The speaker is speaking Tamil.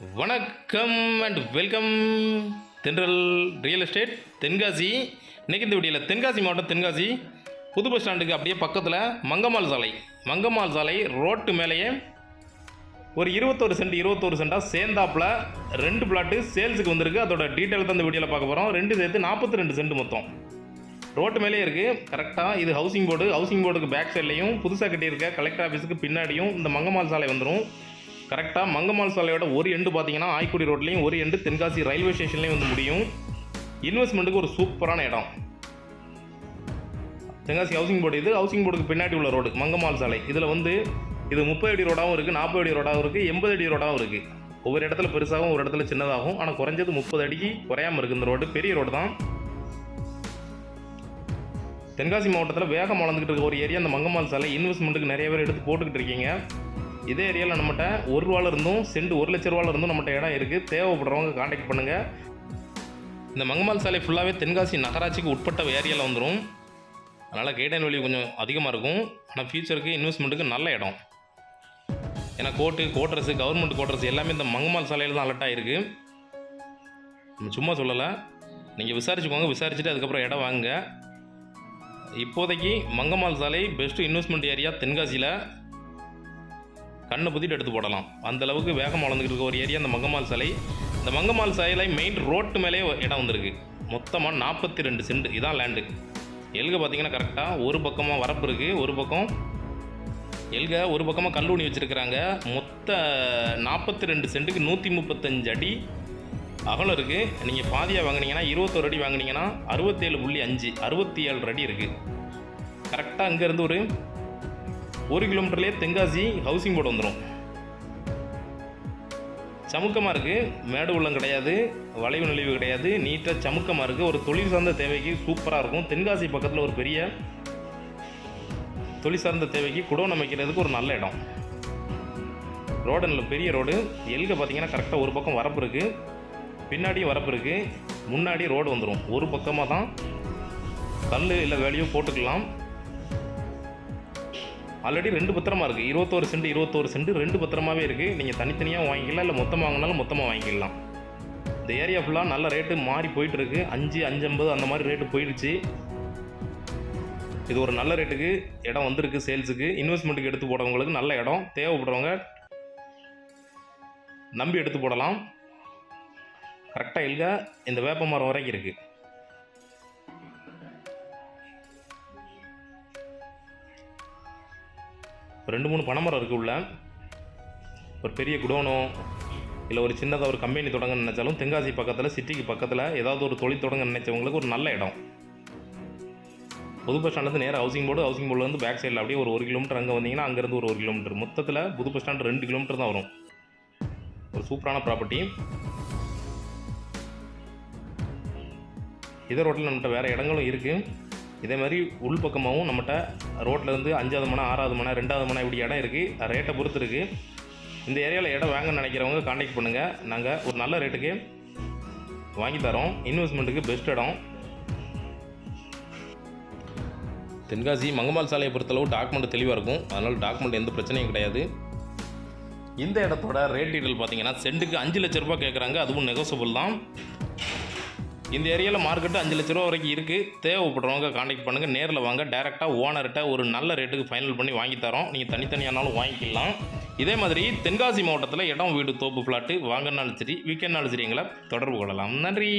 வணக்கம் and welcome Thendral real estate Tenkasi. இன்னைக்கு இந்த வீடியோவில் தென்காசி மாவட்டம் தென்காசி. புது பஸ் ஸ்டாண்டுக்கு அப்படியே பக்கத்தில் மங்கம்மாள் சாலை. மங்கம்மாள் சாலை ரோட்டு மேலேயே ஒரு இருபத்தோரு சென்ட் இருபத்தோரு சென்டாக சேர்ந்தாப்பில் ரெண்டு பிளாட்டு சேல்ஸுக்கு வந்திருக்கு. அதோட டீட்டெயில் தான் இந்த வீடியோவில் பார்க்க போகிறோம் ரெண்டு சேர்த்து நாற்பத்தி ரெண்டு சென்ட் மொத்தம் ரோட்டு மேலே இருக்குது கரெக்டாக இது ஹவுசிங் போர்டு ஹவுசிங் போர்டுக்கு பேக் சைட்லையும் புதுசாக கட்டியிருக்க கலெக்டர் ஆஃபீஸுக்கு பின்னாடியும் இந்த மங்கம்மாள் சாலை வந்துடும் கரெக்டாக மங்கம்மாள் சாலையோட ஒரு எண்டு பார்த்தீங்கன்னா ஆய்க்குடி ரோட்லேயும் ஒரு எண்டு தென்காசி ரயில்வே ஸ்டேஷன்லேயும் வந்து முடியும். இன்வெஸ்ட்மெண்ட்டுக்கு ஒரு சூப்பரான இடம். தென்காசி ஹவுசிங் போர்டு இது ஹவுசிங் போர்டுக்கு பின்னாடி உள்ள ரோடு மங்கம்மாள் சாலை. இதில் வந்து இது முப்பது அடி ரோடாகவும் இருக்குது நாற்பது அடி ரோடாகவும் இருக்குது எண்பது அடி ரோடாகவும் இருக்குது ஒவ்வொரு இடத்துல பெருசாகவும் ஒரு இடத்துல சின்னதாகும் ஆனால் குறைஞ்சது முப்பது அடிக்கு குறையாமல் இருக்குது இந்த ரோடு பெரிய ரோடு தான். தென்காசி மாவட்டத்தில் வேகம் வளர்ந்துக்கிட்டு இருக்க ஒரு ஏரியா அந்த மங்கம்மாள் சாலை. இன்வெஸ்ட்மெண்ட்டுக்கு நிறைய பேர் எடுத்து போட்டுக்கிட்டு இருக்கீங்க. இதே ஏரியாவில் நம்மகிட்ட ஒரு ரூபால இருந்தும் செண்டு ஒரு லட்ச ரூபால இருந்தும் நம்மகிட்ட இடம் இருக்குது தேவைப்படுறவங்க காண்டாக்ட் பண்ணுங்கள் இந்த மங்கம்மாள் சாலை ஃபுல்லாகவே தென்காசி நகராட்சிக்கு உட்பட்ட ஏரியாவில் வந்துடும் அதனால் கைடன் வேல்யூ கொஞ்சம் அதிகமாக இருக்கும். ஆனால் ஃபியூச்சருக்கு இன்வெஸ்ட்மெண்ட்டுக்கு நல்ல இடம். ஏன்னா கோர்ட்டு கோட்ரஸு கவர்மெண்ட் கோட்ரஸ் எல்லாமே இந்த மங்கம்மாள் சாலையில் தான் அலர்ட் ஆகிருக்கு நம்ம சும்மா சொல்லலை. நீங்கள் விசாரிச்சுக்கோங்க. விசாரிச்சுட்டு அதுக்கப்புறம் இடம் வாங்குங்க. இப்போதைக்கு மங்கம்மாள் சாலை பெஸ்ட்டு இன்வெஸ்ட்மெண்ட் ஏரியா தென்காசியில். கண்ணை புத்திட்டு எடுத்து போடலாம். அந்த அளவுக்கு வேகம் வளர்ந்துக்கிட்டு இருக்க ஒரு ஏரியா அந்த மங்கம்மாள் சாலை. இந்த மங்கம்மாள் சாலை மெயின் ரோட்டு மேலே இடம் வந்திருக்கு. மொத்தமாக நாற்பத்தி ரெண்டு சென்ட். இதான் லேண்டு எல்க பார்த்தீங்கன்னா கரெக்டாக ஒரு பக்கமாக வரப்பு இருக்குது ஒரு பக்கம் எல்க ஒரு பக்கமாக கல்லூனி வச்சுருக்கிறாங்க. மொத்த நாற்பத்தி ரெண்டு சென்ட்டுக்கு நூற்றி முப்பத்தஞ்சு அடி அகலம் இருக்குது நீங்கள் பாதியாக வாங்குனீங்கன்னா இருபத்தோரு அடி வாங்குனீங்கன்னா அறுபத்தேழு புள்ளி அஞ்சு அறுபத்தி ஏழு அடி இருக்குது கரெக்டாக அங்கேருந்து ஒரு ஒரு கிலோமீட்டர்லேயே தென்காசி ஹவுசிங் போர்டு வந்துடும் சமுக்கமாக இருக்குது மேடு உள்ளம் கிடையாது வளைவு நெளிவு கிடையாது நீட்டாக சமுக்கமாக இருக்குது ஒரு தொழில் சார்ந்த தேவைக்கு சூப்பராக இருக்கும். தென்காசி பக்கத்தில் ஒரு பெரிய தொழில் சார்ந்த தேவைக்கு குடோன் அமைக்கிறதுக்கு ஒரு நல்ல இடம். ரோடு நல்ல பெரிய ரோடு எல்க பார்த்தீங்கன்னா கரெக்டாக ஒரு பக்கம் வரப்பு இருக்குது பின்னாடியும் வரப்பு இருக்குது முன்னாடி ரோடு வந்துடும் ஒரு பக்கமாக தான் கல் இல்லை வேலையோ போட்டுக்கலாம். ஆல்ரெடி ரெண்டு பத்திரமா இருக்குது இருபத்தோரு சென்ட் இருபத்தோரு சென்ட் ரெண்டு பத்திரமாவே இருக்குது நீங்கள் தனித்தனியாக வாங்கிக்கலாம் இல்லை மொத்தமாக வாங்கினாலும் மொத்தமாக வாங்கிக்கலாம். இந்த ஏரியா ஃபுல்லாக நல்ல ரேட்டு மாறி போயிட்டு இருக்கு அஞ்சு அஞ்சு ஐம்பது அந்த மாதிரி ரேட்டு போயிடுச்சு. இது ஒரு நல்ல ரேட்டுக்கு இடம் வந்திருக்கு சேல்ஸுக்கு இன்வெஸ்ட்மெண்ட்டுக்கு எடுத்து போடுறவங்களுக்கு நல்ல இடம். தேவைப்படுறவங்க நம்பி எடுத்து போடலாம். கரெக்டாக இல்லை இந்த வேப்ப மரம் வரைக்கும் இருக்குது ரெண்டு மூணு பனைமரம் இருக்குது உள்ள. ஒரு பெரிய குடோனோ இல்லை ஒரு சின்னதாக ஒரு கம்பெனி தொடங்க நினச்சாலும் தென்காசி பக்கத்தில் சிட்டிக்கு பக்கத்தில் ஏதாவது ஒரு தொழில் தொடங்க நினைச்சவங்களுக்கு ஒரு நல்ல இடம். புது பஸ் ஸ்டாண்ட்லேருந்து நேராக ஹவுசிங் போர்டு ஹவுசிங் போர்டுலேருந்து பேக் சைடில் அப்படியே ஒரு ஒரு கிலோமீட்டர் அங்கே வந்தீங்கன்னா அங்கேருந்து ஒரு ஒரு கிலோமீட்டர் மொத்தத்தில் புது பஸ் ஸ்டாண்ட் ரெண்டு கிலோமீட்டர் தான் வரும். ஒரு சூப்பரான ப்ராப்பர்ட்டி இதே ரோட்டில் நம்மகிட்ட வேறு இடங்களும் இருக்குது இதே மாதிரி உள் பக்கமாகவும் நம்மகிட்ட ரோட்டிலேருந்து அஞ்சாவது மனை ஆறாவது மனை ரெண்டாவது மனை இப்படி இடம் இருக்குது ரேட்டை பொறுத்து இருக்குது இந்த ஏரியாவில் இடம் வாங்கன்னு நினைக்கிறவங்க காண்டாக்ட் பண்ணுங்கள் நாங்கள் ஒரு நல்ல ரேட்டுக்கு வாங்கி தரோம். இன்வெஸ்ட்மெண்ட்டுக்கு பெஸ்ட் இடம். தென்காசி மங்கம்மாள் சாலையை பொறுத்தளவு டாக்குமெண்ட் தெளிவாக இருக்கும். அதனால் டாக்குமெண்ட் எந்த பிரச்சனையும் கிடையாது. இந்த இடத்தோட ரேட் டீட்டெயில் பார்த்தீங்கன்னா சென்ட்டுக்கு அஞ்சு லட்ச ரூபாய் கேட்குறாங்க அதுவும் நெகோசபிள் தான். இந்த ஏரியாவில் மார்க்கெட்டு அஞ்சு லட்ச ரூபா வரைக்கும் இருக்குது தேவைப்படுறவங்க காண்டாக்ட் பண்ணுங்கள் நேரில் வாங்க. டேரெக்டாக ஓனர்கிட்ட ஒரு நல்ல ரேட்டுக்கு ஃபைனல் பண்ணி வாங்கி தரோம். நீங்கள் தனித்தனியானாலும் வாங்கிக்கலாம். இதே மாதிரி தென்காசி மாவட்டத்தில் இடம் வீடு தோப்பு பிளாட்டு வாங்கினாலும் சரி வீக்கெண்ட்னாலும் சரி எங்களை தொடர்பு கொள்ளலாம். நன்றி.